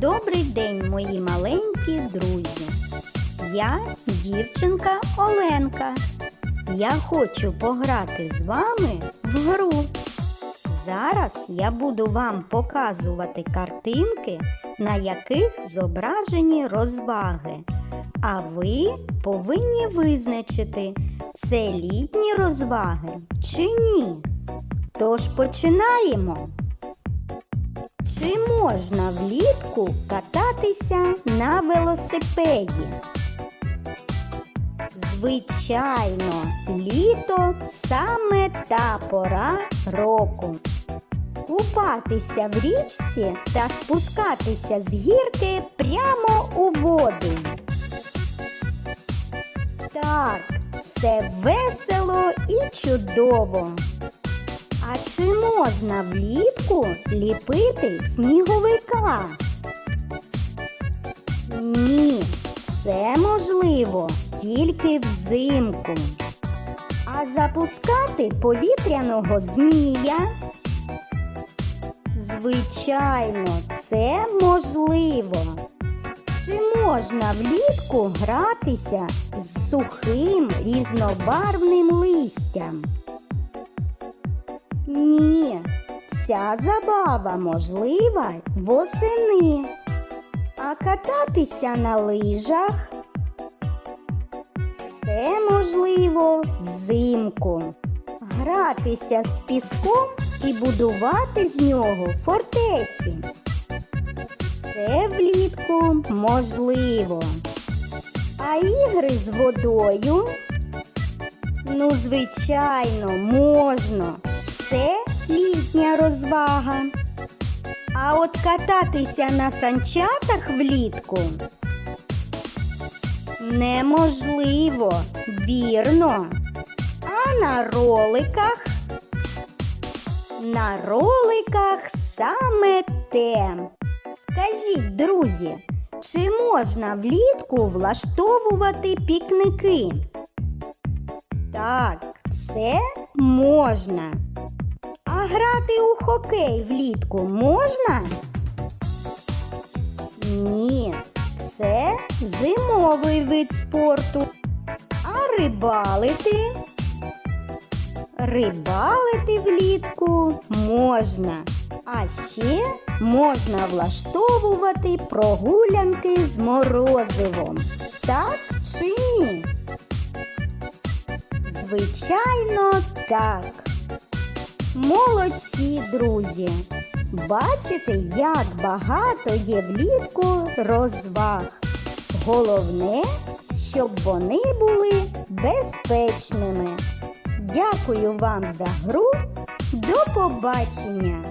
Добрий день, мої маленькі друзі. Я дівчинка Оленка. Я хочу пограти з вами в гру. Зараз я буду вам показувати картинки, на яких зображені розваги. А ви повинні визначити, це літні розваги чи ні. Тож починаємо. Чи можна влітку кататися на велосипеді? Звичайно, літо саме та пора року. Купатися в річці та спускатися з гірки прямо у воду. Так, це весело і чудово. А чи можна влітку ліпити сніговика? Ні, це можливо тільки взимку. А запускати повітряного змія? Звичайно, це можливо. Чи можна влітку гратися з сухим різнобарвним листям? Ні, ця забава можлива восени. А кататися на лижах це можливо взимку. Гратися з піском і будувати з нього фортеці. Це влітку можливо. А ігри з водою? Ну, звичайно, можна. Це літня розвага. А от кататися на санчатах влітку неможливо, вірно. А на роликах? На роликах саме те. Скажіть, друзі, чи можна влітку влаштовувати пікники? Так, це можна. Грати у хокей влітку можна? Ні, це зимовий вид спорту. А рибалити? Рибалити влітку можна. А ще можна влаштовувати прогулянки з морозивом. Так чи ні? Звичайно, так. Молодці, друзі! Бачите, як багато є влітку розваг. Головне, щоб вони були безпечними. Дякую вам за гру. До побачення!